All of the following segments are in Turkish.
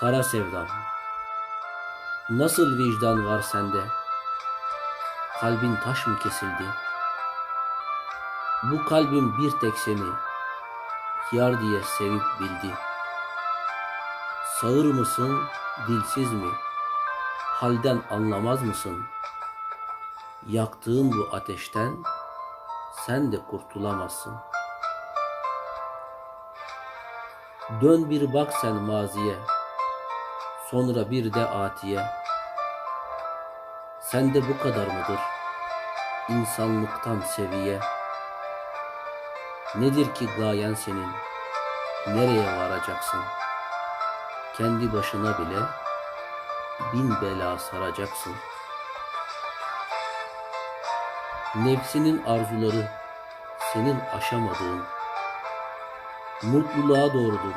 Kara sevdam. Nasıl vicdan var sende? Kalbin taş mı kesildi? Bu kalbim bir tek seni yar diye sevip bildi. Sağır mısın, dilsiz mi? Halden anlamaz mısın? Yaktığın bu ateşten sen de kurtulamazsın. Dön bir bak sen maziye, sonra bir de atiye. Sende bu kadar mıdır? İnsanlıktan seviye. Nedir ki gayen senin? Nereye varacaksın? Kendi başına bile bin bela saracaksın. Nefsinin arzuları senin aşamadığın, mutluluğa doğrudur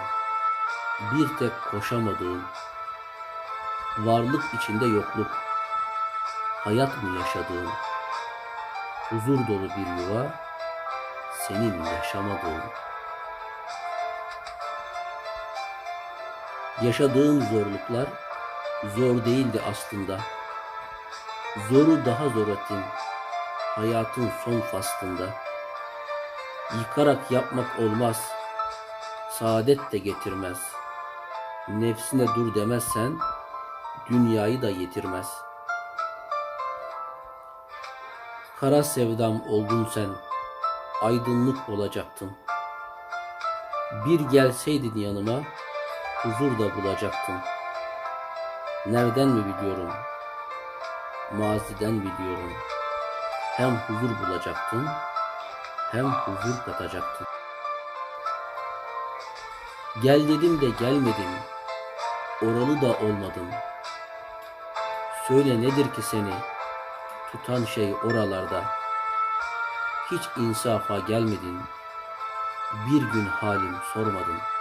bir tek koşamadığın, varlık içinde yokluk, hayat mı yaşadığın, huzur dolu bir yuva senin yaşamadığın. Yaşadığın zorluklar zor değildi aslında. Zoru daha zor ettin hayatın son faslında. Yıkarak yapmak olmaz, saadet de getirmez. Nefsine dur demezsen, dünyayı da yetirmez. Kara sevdam oldun sen, aydınlık olacaktın. Bir gelseydin yanıma, huzur da bulacaktın. Nereden mi biliyorum? Maziden biliyorum. Hem huzur bulacaktın, hem huzur katacaktın. Gel dedim de gelmedin, oralı da olmadın. Söyle nedir ki seni tutan şey oralarda? Hiç insafa gelmedin, bir gün halim sormadın.''